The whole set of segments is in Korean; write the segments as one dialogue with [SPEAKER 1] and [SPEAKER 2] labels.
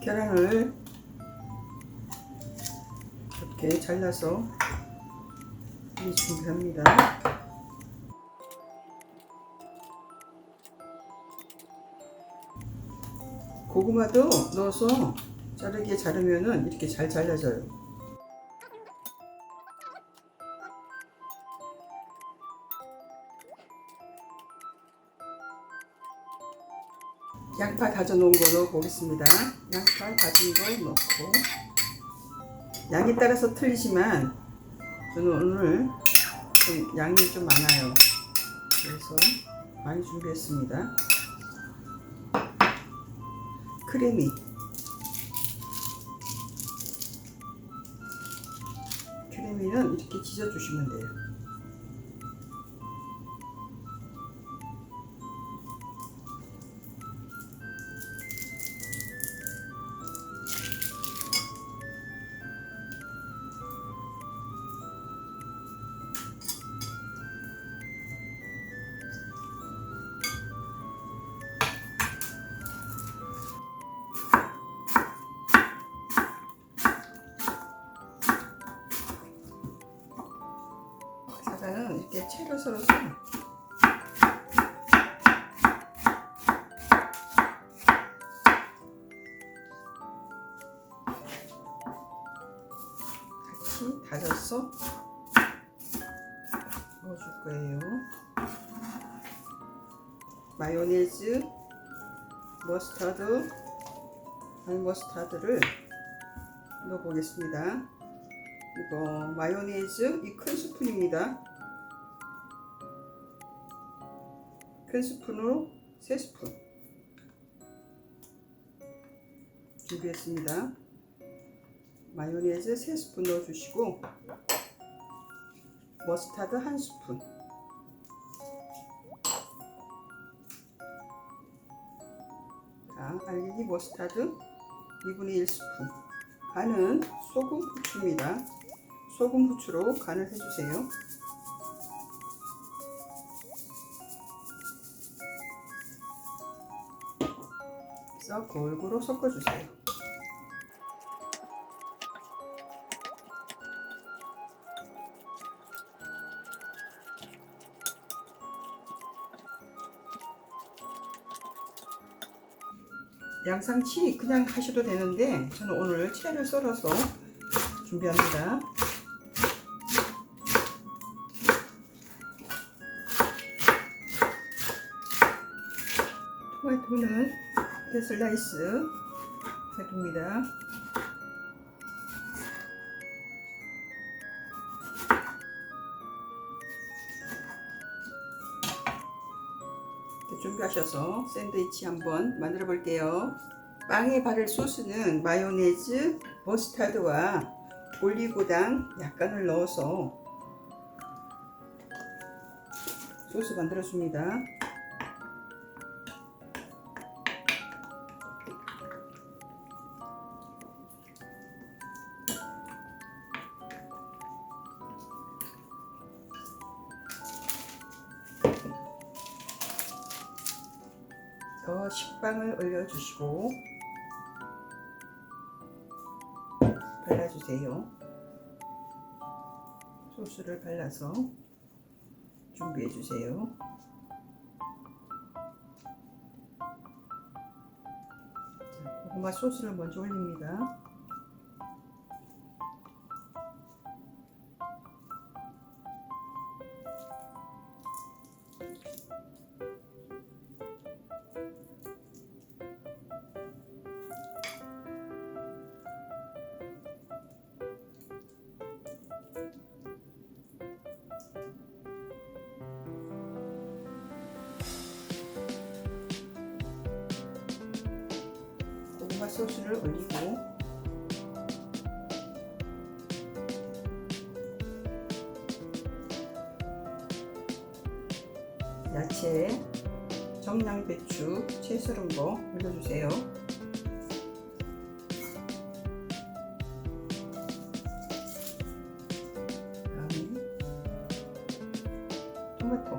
[SPEAKER 1] 계란을 이렇게 잘라서 이 준비합니다. 고구마도 넣어서 자르게 자르면은 이렇게 잘 잘라져요. 양파 다져 놓은 거 넣어 보겠습니다. 양파 다진 걸 넣고 양에 따라서 틀리지만 저는 오늘 좀 양이 좀 많아요. 그래서 많이 준비했습니다. 크래미 크래미는 이렇게 지져 주시면 돼요. 사과는 이렇게 채로 썰어서 같이 다져서 넣어줄 거예요. 마요네즈, 머스타드, 한 머스타드를 넣어보겠습니다. 이거 마요네즈 이 큰 스푼입니다. 큰 스푼으로 3스푼 준비했습니다. 마요네즈 3스푼 넣어주시고 머스타드 1스푼 자, 알리기 머스타드 2분의 1스푼 간은 소금 후추입니다. 소금 후추로 간을 해주세요. 그래서 골고루 섞어주세요. 양상치 그냥 하셔도 되는데 저는 오늘 채를 썰어서 준비합니다. 토마토는 데슬라이스 해둡니다. 이렇게 준비하셔서 샌드위치 한번 만들어 볼게요. 빵에 바를 소스는 마요네즈, 머스타드와 올리고당 약간을 넣어서 소스 만들어 줍니다. 더 식빵을 올려주시고 발라주세요. 소스를 발라서 준비해주세요. 자, 고구마 소스를 먼저 올립니다. 고구마 소스를 올리고 야채, 정량 배추, 채 썰은 거 올려주세요. 토마토,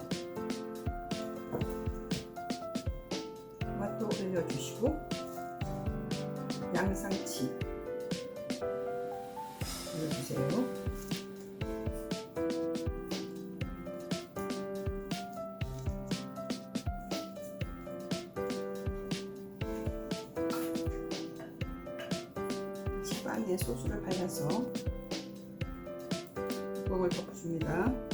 [SPEAKER 1] 토마토 올려주시고 양상치 올려주세요. 집안에 소스를 발라서 뚜껑을 덮어줍니다.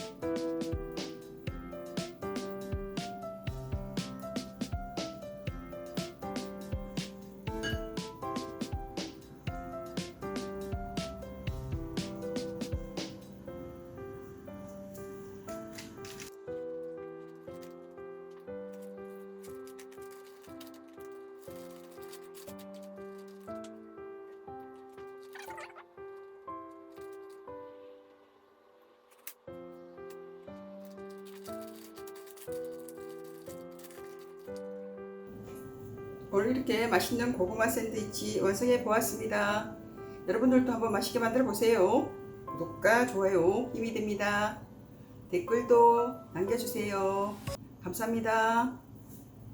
[SPEAKER 1] 오늘 이렇게 맛있는 고구마 샌드위치 완성해 보았습니다. 여러분들도 한번 맛있게 만들어 보세요. 구독과 좋아요 힘이 됩니다. 댓글도 남겨주세요. 감사합니다.